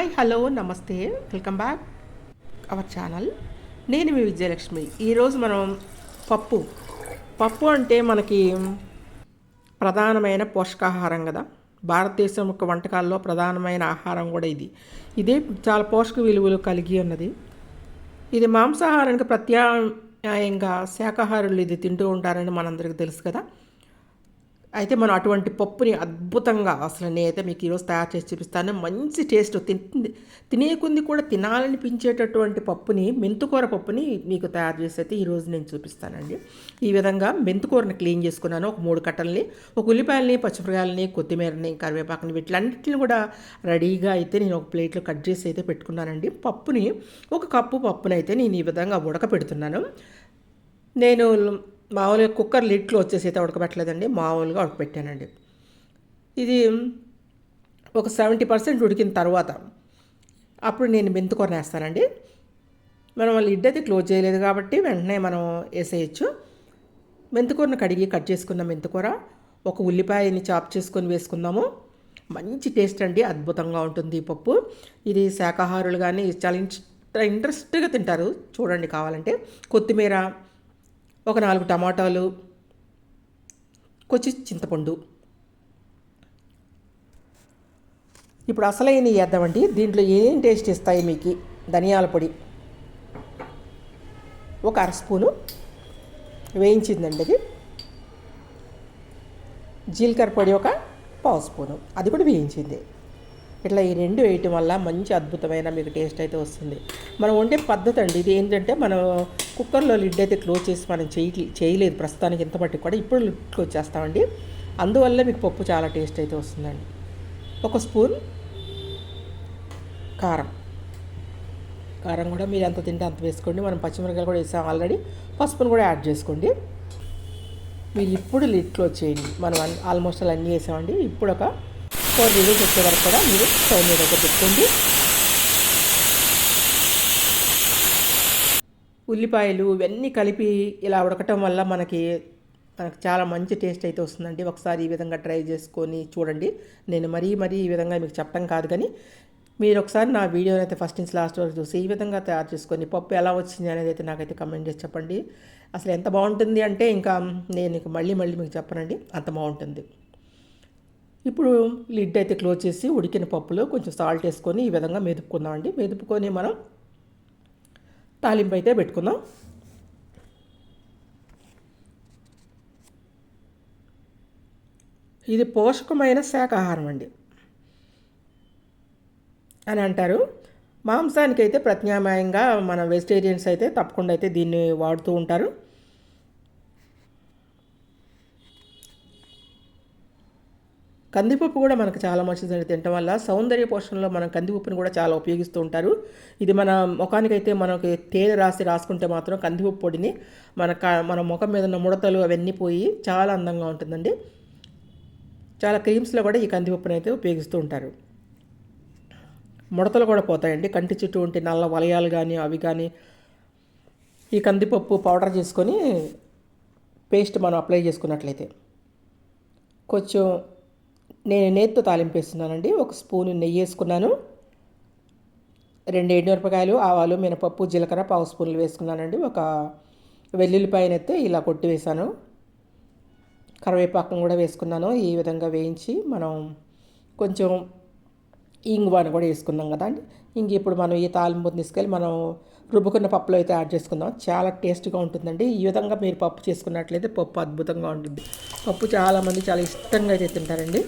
Hi hello నమస్తే. Welcome back our channel. నేను మీ విజయలక్ష్మి. ఈరోజు మనం పప్పు. పప్పు అంటే మనకి ప్రధానమైన పోషకాహారం కదా. భారతదేశం యొక్క వంటకాల్లో ప్రధానమైన ఆహారం కూడా ఇది. ఇదే చాలా పోషక విలువలు కలిగి ఉన్నది. ఇది మాంసాహారానికి ప్రత్యామ్నాయంగా శాకాహారులు ఇది తింటూ ఉంటారని మనందరికీ తెలుసు కదా. అయితే మనం అటువంటి పప్పుని అద్భుతంగా అసలు నేనైతే మీకు ఈరోజు తయారు చేసి చూపిస్తాను. మంచి టేస్ట్ తింటుంది తినే కొద్ది కూడా తినాలనిపించేటటువంటి పప్పుని మెంతుకూర పప్పుని మీకు తయారు చేసి అయితే ఈరోజు నేను చూపిస్తానండి. ఈ విధంగా మెంతుకూరని క్లీన్ చేసుకున్నాను. ఒక మూడు కట్టల్ని ఒక ఉల్లిపాయలని పచ్చిమిరకాయలని కొత్తిమీరని కరివేపాకుని వీటిలన్నింటిని కూడా రెడీగా అయితే నేను ఒక ప్లేట్లో కట్ చేసి అయితే పెట్టుకున్నానండి. పప్పుని ఒక కప్పు పప్పునైతే నేను ఈ విధంగా ఉడకపెడుతున్నాను. నేను మామూలుగా కుక్కర్ లిట్లో వచ్చేసి అయితే ఉడకబెట్టలేదండి మామూలుగా ఉడకబెట్టానండి. ఇది ఒక సెవెంటీ పర్సెంట్ ఉడికిన తర్వాత అప్పుడు నేను మెంతుకూర వేస్తానండి మనం లిడ్ అయితే క్లోజ్ చేయలేదు కాబట్టి వెంటనే మనం వేసేయచ్చు. మెంతుకూరను కడిగి కట్ చేసుకున్న మెంతుకూర ఒక ఉల్లిపాయని చాప్ చేసుకొని వేసుకుందాము. మంచి టేస్ట్ అండి అద్భుతంగా ఉంటుంది ఈ పప్పు. ఇది శాకాహారులు కానీ చాలా ఇంట్రెస్ట్గా తింటారు చూడండి కావాలంటే. కొత్తిమీర ఒక నాలుగు టమాటాలు కొంచెం చింతపండు. ఇప్పుడు అసలైన వేద్దామండి. దీంట్లో ఏం టేస్ట్ ఇస్తాయి మీకు? ధనియాల పొడి. ఒక అర స్పూను వేయించిందండి అది జీలకర్ర పొడి ఒక పావు స్పూను. అది కూడా వేయించింది. ఇట్లా ఈ రెండు వేయటం వల్ల మంచి అద్భుతమైన మీకు టేస్ట్ అయితే వస్తుంది. మనం వండే పద్ధతి అండి ఇది ఏంటంటే మనం కుక్కర్లో లిడ్ అయితే క్లోజ్ చేసి మనం చేయి చేయలేదు ప్రస్తుతానికి ఇంత మట్టుకు కూడా ఇప్పుడు లిడ్ క్లోజ్ చేస్తామండి. అందువల్ల మీకు పప్పు చాలా టేస్ట్ అయితే వస్తుందండి. ఒక స్పూన్ కారం. కారం కూడా మీరు ఎంత తింటే అంత వేసుకోండి. మనం పచ్చిమిరకాయలు కూడా వేసాం ఆల్రెడీ పసుపును కూడా యాడ్ చేసుకోండి. మీరు ఇప్పుడు లిడ్ క్లోజ్ చేయండి. మనం ఆల్మోస్ట్ అలా అన్నీ వేసామండి. ఇప్పుడు ఒక ఫోర్ విజిల్స్ వచ్చే వరకు కూడా మీరు స్టవ్ మీద అయితే పెట్టుకోండి. ఉల్లిపాయలు ఇవన్నీ కలిపి ఇలా ఉడకటం వల్ల మనకి మనకు చాలా మంచి టేస్ట్ అయితే వస్తుందండి. ఒకసారి ఈ విధంగా ట్రై చేసుకొని చూడండి. నేను మరీ మరీ ఈ విధంగా మీకు చెప్పడం కాదు కానీ మీరు ఒకసారి నా వీడియోని అయితే ఫస్ట్ నుంచి లాస్ట్ వరకు చూసి ఈ విధంగా తయారు చేసుకొని పప్పు ఎలా వచ్చింది అనేది అయితే నాకైతే కమెంట్ చేసి చెప్పండి. అసలు ఎంత బాగుంటుంది అంటే ఇంకా నేను మళ్ళీ మళ్ళీ మీకు చెప్పనండి. అంత బాగుంటుంది. ఇప్పుడు లిడ్ అయితే క్లోజ్ చేసి ఉడికిన పప్పులో కొంచెం సాల్ట్ వేసుకొని ఈ విధంగా మెదుపుకుందాం అండి. మెదుపుకొని మనం తాలింపు అయితే పెట్టుకుందాం. ఇది పోషకమైన శాకాహారం అండి. అని అంటారు. మాంసానికైతే ప్రత్యామ్నాయంగా మన వెజిటేరియన్స్ అయితే తప్పకుండా అయితే దీన్ని వాడుతూ ఉంటారు. కందిపప్పు కూడా మనకు చాలా మంచిదని తినటం వల్ల. సౌందర్య పోషణలో మనం కందిపప్పుని కూడా చాలా ఉపయోగిస్తూ ఉంటారు. ఇది మన ముఖానికైతే మనకి తేనె రాసి రాసుకుంటే మాత్రం కందిపప్పు పొడిని మన మన ముఖం మీద ఉన్న ముడతలు అవన్నీ పోయి చాలా అందంగా ఉంటుందండి. చాలా క్రీమ్స్లో కూడా ఈ కందిపప్పుని అయితే ఉపయోగిస్తూ ఉంటారు. ముడతలు కూడా పోతాయండి. కంటి చుట్టూ ఉంటే నల్ల వలయాలు కానీ అవి కానీ ఈ కందిపప్పు పౌడర్ చేసుకొని పేస్ట్ మనం అప్లై చేసుకున్నట్లయితే కొంచెం నేను నేతితో తాలింపు వేస్తున్నానండి ఒక స్పూన్ నెయ్యి వేసుకున్నాను. రెండు ఎండుమిరపకాయలు ఆవాలు మినపప్పు జీలకర్ర పావు స్పూన్లు వేసుకున్నానండి. ఒక వెల్లుల్లిపాయనైతే ఇలా కొట్టి వేసాను కరివేపాకం కూడా వేసుకున్నాను. ఈ విధంగా వేయించి మనం కొంచెం ఇంగువాను కూడా వేసుకున్నాం కదా అండి. ఇంక ఇప్పుడు మనం ఈ తాలింపు తీసుకెళ్ళి మనం రుబ్బుకున్న పప్పులో అయితే యాడ్ చేసుకుందాం. చాలా టేస్ట్గా ఉంటుందండి. ఈ విధంగా మీరు పప్పు చేసుకున్నట్లయితే పప్పు అద్భుతంగా ఉంటుంది. పప్పు చాలామంది చాలా ఇష్టంగా అయితే తింటారండి.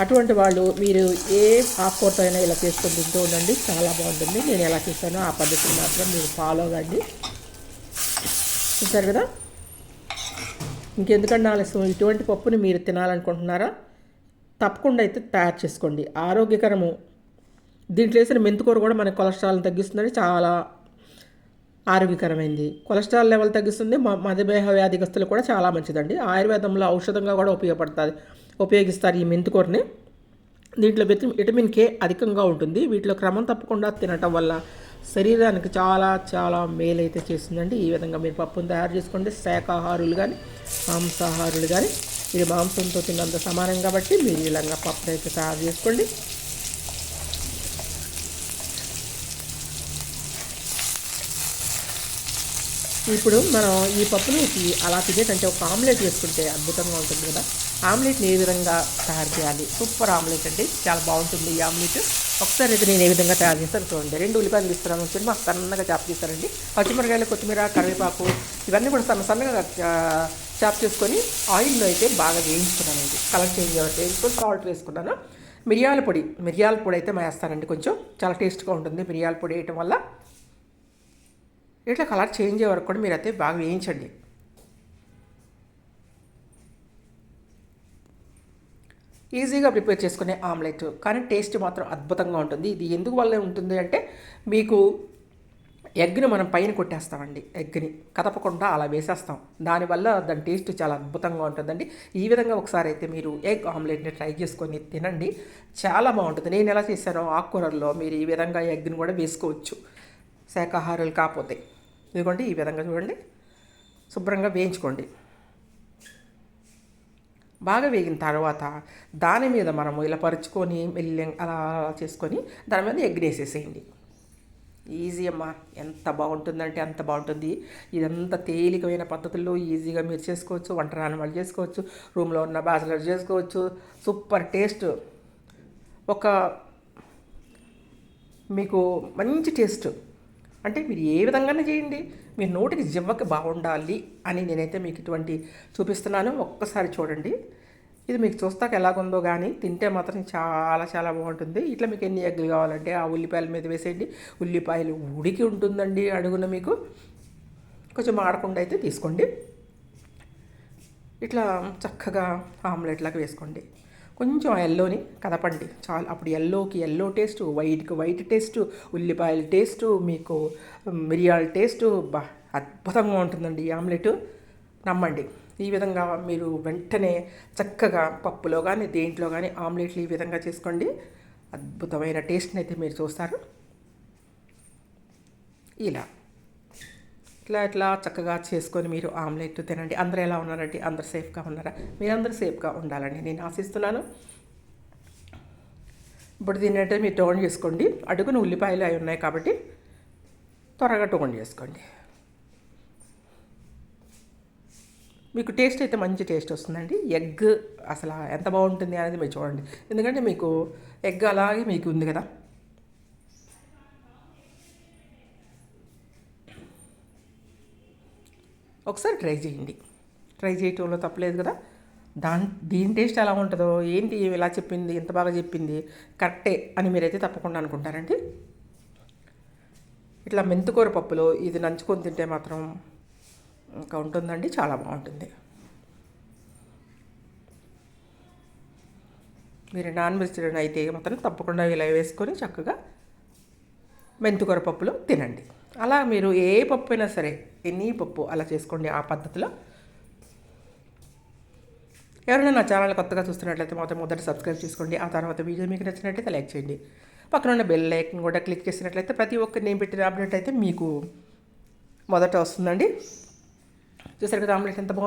అటువంటి వాళ్ళు మీరు ఏ ఆకుకూరతో అయినా ఇలా చేసుకొని తింటూ ఉండండి. చాలా బాగుంటుంది. నేను ఎలా చేస్తానో ఆ పద్ధతిని మాత్రం మీరు ఫాలో కండి చూసారు కదా? ఇంకెందుకంటే ఆలస్యం ఇటువంటి పప్పుని మీరు తినాలనుకుంటున్నారా? తప్పకుండా అయితే తయారు చేసుకోండి. ఆరోగ్యకరము దీంట్లో వేసిన మెంతుకూర కూడా మన కొలెస్ట్రాల్ని తగ్గిస్తుందని చాలా ఆరోగ్యకరమైంది. కొలెస్ట్రాల్ లెవెల్ తగ్గిస్తుంది మధుమేహ వ్యాధిగ్రస్తులు కూడా చాలా మంచిదండి. ఆయుర్వేదంలో ఔషధంగా కూడా ఉపయోగపడుతుంది ఉపయోగిస్తారు ఈ మెంతుకూరని. దీంట్లో విటమిన్ కే అధికంగా ఉంటుంది. వీటిలో క్రమం తప్పకుండా తినటం వల్ల శరీరానికి చాలా చాలా మేలైతే చేస్తుందండి. ఈ విధంగా మీరు పప్పును తయారు చేసుకోండి శాకాహారులు కానీ మాంసాహారులు కానీ ఇది మాంసంతో తిన్నంత సమానం కాబట్టి మీరు ఇలాగా పప్పును అయితే తయారు చేసుకోండి. ఇప్పుడు మనం ఈ పప్పులోకి అలా తినేటంటే ఒక ఆమ్లెట్ వేసుకుంటే అద్భుతంగా ఉంటుంది కదా. ఆమ్లెట్ని ఏ విధంగా తయారు చేయాలి? సూపర్ ఆమ్లెట్ అండి. చాలా బాగుంటుంది ఈ ఆమ్లెట్. ఒకసారి అయితే నేను ఏ విధంగా తయారు చేస్తాను చూడండి. రెండు ఉల్లిపాయలు తీస్తున్నాను వచ్చి మాకు సన్నగా చాప్ చేస్తారండి. పచ్చిమిరకాయలు కొత్తిమీర కరివేపాకు ఇవన్నీ కూడా సన్న సన్నగా చాప్ చేసుకొని ఆయిల్లో అయితే బాగా వేయించుకున్నానండి కలర్ చేంజ్ అవ్వట్లేదు. వేయించుకొని సాల్ట్ వేసుకున్నాను. మిరియాల పొడి. మిరియాల పొడి అయితే వేస్తానండి కొంచెం. చాలా టేస్ట్గా ఉంటుంది మిరియాల పొడి వేయటం వల్ల. ఇట్లా కలర్ చేంజ్ అయ్యే వరకు కూడా మీరు అయితే బాగా వేయించండి. ఈజీగా ప్రిపేర్ చేసుకునే ఆమ్లెట్ కానీ టేస్ట్ మాత్రం అద్భుతంగా ఉంటుంది. ఇది ఎందుకు వల్ల ఉంటుంది అంటే మీకు ఎగ్ని మనం పైన కొట్టేస్తామండి ఎగ్ని కదపకుండా అలా వేసేస్తాం. దానివల్ల దాని టేస్ట్ చాలా అద్భుతంగా ఉంటుందండి. ఈ విధంగా ఒకసారి అయితే మీరు ఎగ్ ఆమ్లెట్ని ట్రై చేసుకొని తినండి. చాలా బాగుంటుంది. నేను ఎలా చేశానో ఆకుకూరల్లో మీరు ఈ విధంగా ఎగ్ని కూడా వేసుకోవచ్చు. శాకాహారులు కాకపోతే. ఇదిగోండి ఈ విధంగా చూడండి. శుభ్రంగా వేయించుకోండి. బాగా వేగిన తర్వాత దాని మీద మనము ఇలా పరుచుకొని మెల్లి అలా అలా చేసుకొని దాని మీద ఎగ్ వేసేసేయండి. ఈజీ అమ్మా ఎంత బాగుంటుందంటే అంత బాగుంటుంది. ఇదంతా తేలికమైన పద్ధతుల్లో ఈజీగా మీరు చేసుకోవచ్చు వంట రాని వాళ్ళు చేసుకోవచ్చు రూమ్లో ఉన్న బ్యాచిలర్ చేసుకోవచ్చు. Super taste. ఒక మీకు మంచి టేస్ట్. అంటే మీరు ఏ విధంగానే చేయండి. మీ నోటికి జివ్వకి బాగుండాలి అని నేనైతే మీకు ఇటువంటి చూపిస్తున్నాను. ఒక్కసారి చూడండి. ఇది మీకు చూస్తాక ఎలాగుందో కానీ తింటే మాత్రం చాలా చాలా బాగుంటుంది. ఇట్లా మీకు ఎన్ని ఎగ్గులు కావాలంటే ఆ ఉల్లిపాయల మీద వేసేయండి. ఉల్లిపాయలు ఉడికి ఉంటుందండి అడుగున మీకు. కొంచెం మాడకుండా అయితే తీసుకోండి. ఇట్లా చక్కగా ఆమ్లెట్లాగా వేసుకోండి. కొంచెం ఎల్లోని కదపండి. చాలు. అప్పుడు ఎల్లోకి ఎల్లో టేస్ట్ వైట్కి వైట్ టేస్ట్ ఉల్లిపాయల టేస్ట్ మీకు మిరియాల టేస్ట్ బా అద్భుతంగా ఉంటుందండి ఈ ఆమ్లెట్. నమ్మండి. ఈ విధంగా మీరు వెంటనే చక్కగా పప్పులో కానీ దేంట్లో కానీ ఆమ్లెట్లు ఈ విధంగా చేసుకోండి. అద్భుతమైన టేస్ట్ని అయితే మీరు చూస్తారు. ఇలా. ఇట్లా ఇట్లా చక్కగా చేసుకొని మీరు ఆమ్లెట్ తినండి. అందరూ ఎలా ఉన్నారండి? అందరు సేఫ్గా ఉన్నారా? మీరందరూ సేఫ్గా ఉండాలని నేను ఆశిస్తున్నాను. ఇప్పుడు దీన్ని అంటే మీరు టోన్ చేసుకోండి. అడుగున ఉల్లిపాయలు అవి ఉన్నాయి కాబట్టి త్వరగా టోన్ చేసుకోండి. మీకు టేస్ట్ అయితే మంచి టేస్ట్ వస్తుందండి. ఎగ్ అసలు ఎంత బాగుంటుంది అనేది మీరు చూడండి. ఎందుకంటే మీకు ఎగ్ అలాగే మీకు ఉంది కదా. ఒకసారి ట్రై చేయండి. ట్రై చేయటంలో తప్పలేదు కదా. దాని దీని టేస్ట్ ఎలా ఉంటుందో ఏంటి ఇలా చెప్పింది ఎంత బాగా చెప్పింది కరెక్టే అని మీరైతే తప్పకుండా అనుకుంటారండి. ఇట్లా మెంతుకూర పప్పులో ఇది నంచుకొని తింటే మాత్రం ఇంకా ఉంటుందండి చాలా బాగుంటుంది. మీరు నాన్ వెజిటేరియన్ అయితే మాత్రం తప్పకుండా ఇలా వేసుకొని చక్కగా మెంతుకూర పప్పులో తినండి. అలా మీరు ఏ పప్పు అయినా సరే ఎనీ పప్పు అలా చేసుకోండి ఆ పద్ధతిలో. ఎవరైనా నా ఛానల్ కొత్తగా చూస్తున్నట్లయితే మాత్రం మొదట సబ్స్క్రైబ్ చేసుకోండి. ఆ తర్వాత వీడియో మీకు నచ్చినట్లయితే లైక్ చేయండి. పక్కన ఉన్న బెల్ లైక్ని కూడా క్లిక్ చేసినట్లయితే ప్రతి ఒక్క నేను పెట్టిన ఆమ్లెట్ అయితే మీకు మొదట వస్తుందండి. చూసారు కదా ఆమ్లెట్ ఎంత బాగుంది?